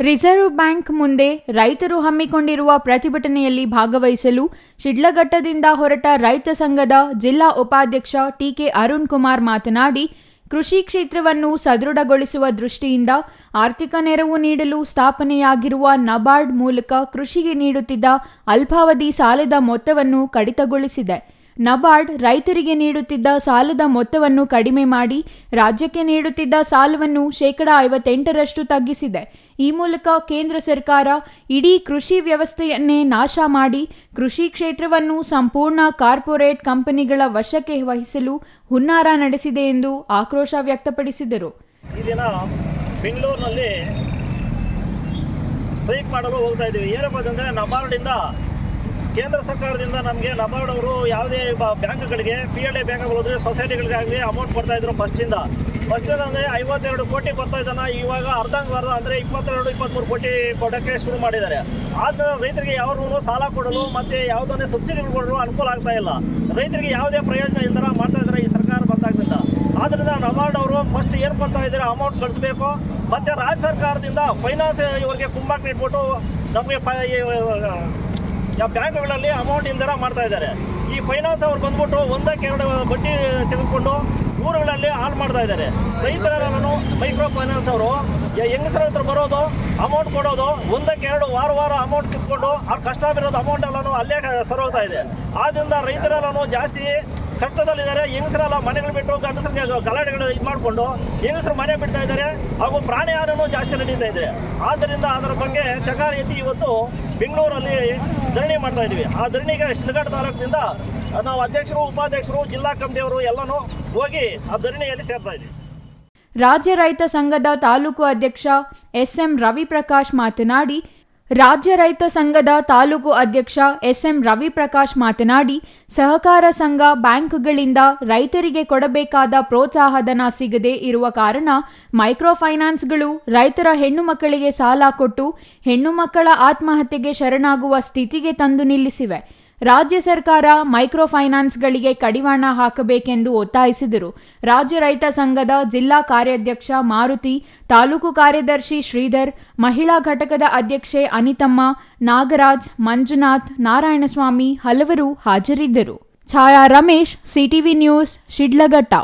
Reserve bank ಮುಂದೆ ರೈತರು ಹಮ್ಮಿಕೊಂಡಿರುವ ಪ್ರತಿಭಟನೆಯಲ್ಲಿ ಭಾಗವಹಿಸಲು ಶಿಡ್ಲಘಟ್ಟದಿಂದ ಹೊರಟ ರೈತ ಸಂಘದ ಜಿಲ್ಲಾ ಉಪಾಧ್ಯಕ್ಷ ಟಿಕೆ ಅರುಣ್ ಕುಮಾರ್ ಮಾತನಾಡಿ, ಕೃಷಿ ಕ್ಷೇತ್ರವನ್ನು ಸದೃಢಗೊಳಿಸುವ ದೃಷ್ಟಿಯಿಂದ ಆರ್ಥಿಕ ನೆರವು ನೀಡಲು ಸ್ಥಾಪನೆಯಾಗಿರುವ ನಬಾರ್ಡ್ ಮೂಲಕ ಕೃಷಿಗೆ ನೀಡುತ್ತಿದ್ದ ಅಲ್ಪಾವಧಿ ಸಾಲದ ಮೊತ್ತವನ್ನು ಕಡಿತಗೊಳಿಸಿದೆ. ನಬಾರ್ಡ್ ರೈತರಿಗೆ ನೀಡುತ್ತಿದ್ದ ಸಾಲದ ಮೊತ್ತವನ್ನು ಕಡಿಮೆ ಮಾಡಿ ರಾಜ್ಯಕ್ಕೆ ನೀಡುತ್ತಿದ್ದ ಸಾಲವನ್ನು ಶೇಕಡಾ ಐವತ್ತೆಂಟರಷ್ಟು ತಗ್ಗಿಸಿದೆ. ಈ ಮೂಲಕ ಕೇಂದ್ರ ಸರ್ಕಾರ ಇಡೀ ಕೃಷಿ ವ್ಯವಸ್ಥೆಯನ್ನೇ ನಾಶ ಮಾಡಿ ಕೃಷಿ ಕ್ಷೇತ್ರವನ್ನು ಸಂಪೂರ್ಣ ಕಾರ್ಪೊರೇಟ್ ಕಂಪನಿಗಳ ವಶಕ್ಕೆ ವಹಿಸಲು ಹುನ್ನಾರ ನಡೆಸಿದೆ ಎಂದು ಆಕ್ರೋಶ ವ್ಯಕ್ತಪಡಿಸಿದರು. ಸ್ಟ್ರೈಕ್ ಮಾಡಲು ಹೋಗ್ತಾ ಇದ್ದೀವಿ. ಏನಪ್ಪ ಅಂತಂದರೆ ನಬಾರ್ಡಿಂದ ಕೇಂದ್ರ ಸರ್ಕಾರದಿಂದ ನಮಗೆ ನಬಾರ್ಡ್ ಅವರು ಯಾವುದೇ ಬ್ಯಾಂಕ್ಗಳಿಗೆ ಪಿ ಎಲ್ ಎ ಬ್ಯಾಂಕ್ಗಳು ಸೊಸೈಟಿಗಳಿಗಾಗಲಿ ಅಮೌಂಟ್ ಕೊಡ್ತಾ ಇದ್ರು ಫಸ್ಟಿಂದ ಫಸ್ಟಿಂದ ಅಂದರೆ ಐವತ್ತೆರಡು ಕೋಟಿ ಬರ್ತಾ ಇದ್ದಾನೆ, ಇವಾಗ ಅರ್ಧಂಬರ್ಧ ಅಂದರೆ ಇಪ್ಪತ್ತೆರಡು ಇಪ್ಪತ್ತ್ಮೂರು ಕೋಟಿ ಕೊಡೋಕ್ಕೆ ಶುರು ಮಾಡಿದ್ದಾರೆ. ಆದರೆ ರೈತರಿಗೆ ಯಾವ್ದು ಸಾಲ ಕೊಡಲು ಮತ್ತು ಯಾವುದನ್ನೇ ಸಬ್ಸಿಡಿಗಳು ಕೊಡಲು ಅನುಕೂಲ ಆಗ್ತಾ ಇಲ್ಲ. ರೈತರಿಗೆ ಯಾವುದೇ ಪ್ರಯೋಜನ ಇಲ್ದರ ಮಾಡ್ತಾ ಇದ್ದಾರೆ, ಈ ಸರ್ಕಾರ ಬಂದಾಗಲಿಂದ ಆದ್ದರಿಂದ ನಬಾರ್ಡ್ ಅವರು ಫಸ್ಟ್ ಏನು ಕೊಡ್ತಾ ಇದ್ದಾರೆ ಅಮೌಂಟ್ ಕಳಿಸ್ಬೇಕು. ಮತ್ತು ರಾಜ್ಯ ಸರ್ಕಾರದಿಂದ ಫೈನಾನ್ಸ್ ಇವರಿಗೆ ಕುಂಬಾಕ್ ಇಟ್ಬಿಟ್ಟು ನಮಗೆ ಯಾವ ಬ್ಯಾಂಕ್ಗಳಲ್ಲಿ ಅಮೌಂಟ್ ಇಲ್ದರ ಮಾಡ್ತಾ ಇದ್ದಾರೆ. ಈ ಫೈನಾನ್ಸ್ ಅವ್ರು ಬಂದ್ಬಿಟ್ಟು ಒಂದಕ್ಕೆ ಎರಡು ಬಡ್ಡಿ ತೆಗೆದುಕೊಂಡು ಊರುಗಳಲ್ಲಿ ಹಾಳು ಮಾಡ್ತಾ ಇದ್ದಾರೆ. ರೈತರೆಲ್ಲನೂ ಮೈಕ್ರೋ ಫೈನಾನ್ಸ್ ಅವರು ಹೆಂಗಸರ ಹತ್ರ ಬರೋದು ಅಮೌಂಟ್ ಕೊಡೋದು, ಒಂದಕ್ಕೆ ಎರಡು ವಾರ ವಾರ ಅಮೌಂಟ್ ಕಿತ್ಕೊಂಡು ಅವ್ರ ಕಷ್ಟ ಬಿರೋದು ಅಮೌಂಟ್ ಎಲ್ಲನೂ ಅಲ್ಲೇ ಸರೋಗ್ತಾ ಇದೆ. ಆದ್ರಿಂದ ರೈತರೆಲ್ಲನೂ ಜಾಸ್ತಿ ಕಷ್ಟದಲ್ಲಿದ್ದಾರೆ, ಹೆಂಗಸರೆಲ್ಲ ಮನೆಗಳು ಬಿಟ್ಟು ಗಂಡಸರಿಗೆ ಗಲಾಟೆಗಳು ಇದು ಮಾಡಿಕೊಂಡು ಹೆಂಗಸರು ಮನೆ ಬಿಡ್ತಾ ಇದ್ದಾರೆ ಹಾಗೂ ಪ್ರಾಣಹಾರನೂ ಜಾಸ್ತಿ ನಡೀತಾ ಇದೆ. ಆದ್ದರಿಂದ ಅದರ ಬಗ್ಗೆ ಚಕಾರ ಎತ್ತಿ ಇವತ್ತು ಬೆಂಗಳೂರಲ್ಲಿ ಧರಣಿ ಮಾಡ್ತಾ ಇದ್ದೀವಿ. ಆ ಧರಣಿಗೆ ಶಿಲ್ಘಟ್ಟ ತಾಲೂಕಿನಿಂದ ನಾವು ಅಧ್ಯಕ್ಷರು, ಉಪಾಧ್ಯಕ್ಷರು, ಜಿಲ್ಲಾ ಕಮಿಟಿಯವರು ಎಲ್ಲನೂ ಹೋಗಿ ಆ ಧರಣಿಯಲ್ಲಿ ಸೇರ್ತಾ ಇದ್ವಿ ರಾಜ್ಯ ರೈತ ಸಂಘದ ತಾಲೂಕು ಅಧ್ಯಕ್ಷ ಎಸ್ ಎಂ ರವಿಪ್ರಕಾಶ್ ಮಾತನಾಡಿ ರಾಜ್ಯ ರೈತ ಸಂಘದ ತಾಲೂಕು ಅಧ್ಯಕ್ಷ ಎಸ್ಎಂ ರವಿಪ್ರಕಾಶ್ ಮಾತನಾಡಿ, ಸಹಕಾರ ಸಂಘ ಬ್ಯಾಂಕ್ಗಳಿಂದ ರೈತರಿಗೆ ಕೊಡಬೇಕಾದ ಪ್ರೋತ್ಸಾಹಧನ ಸಿಗದೇ ಇರುವ ಕಾರಣ ಮೈಕ್ರೋ ಫೈನಾನ್ಸ್ಗಳು ರೈತರ ಹೆಣ್ಣು ಮಕ್ಕಳಿಗೆ ಸಾಲ ಕೊಟ್ಟು ಹೆಣ್ಣು ಮಕ್ಕಳ ಆತ್ಮಹತ್ಯೆಗೆ ಶರಣಾಗುವ ಸ್ಥಿತಿಗೆ ತಂದು ನಿಲ್ಲಿಸಿವೆ. ರಾಜ್ಯ ಸರ್ಕಾರ ಮೈಕ್ರೋ ಫೈನಾನ್ಸ್ಗಳಿಗೆ ಕಡಿವಾಣ ಹಾಕಬೇಕೆಂದು ಒತ್ತಾಯಿಸಿದರು. ರಾಜ್ಯ ರೈತ ಸಂಘದ ಜಿಲ್ಲಾ ಕಾರ್ಯಾಧ್ಯಕ್ಷ ಮಾರುತಿ, ತಾಲೂಕು ಕಾರ್ಯದರ್ಶಿ ಶ್ರೀಧರ್, ಮಹಿಳಾ ಘಟಕದ ಅಧ್ಯಕ್ಷೆ ಅನಿತಮ್ಮ, ನಾಗರಾಜ್, ಮಂಜುನಾಥ್, ನಾರಾಯಣಸ್ವಾಮಿ ಹಲವರು ಹಾಜರಿದ್ದರು. Chaya Ramesh, CTV news, Shidlaghatta.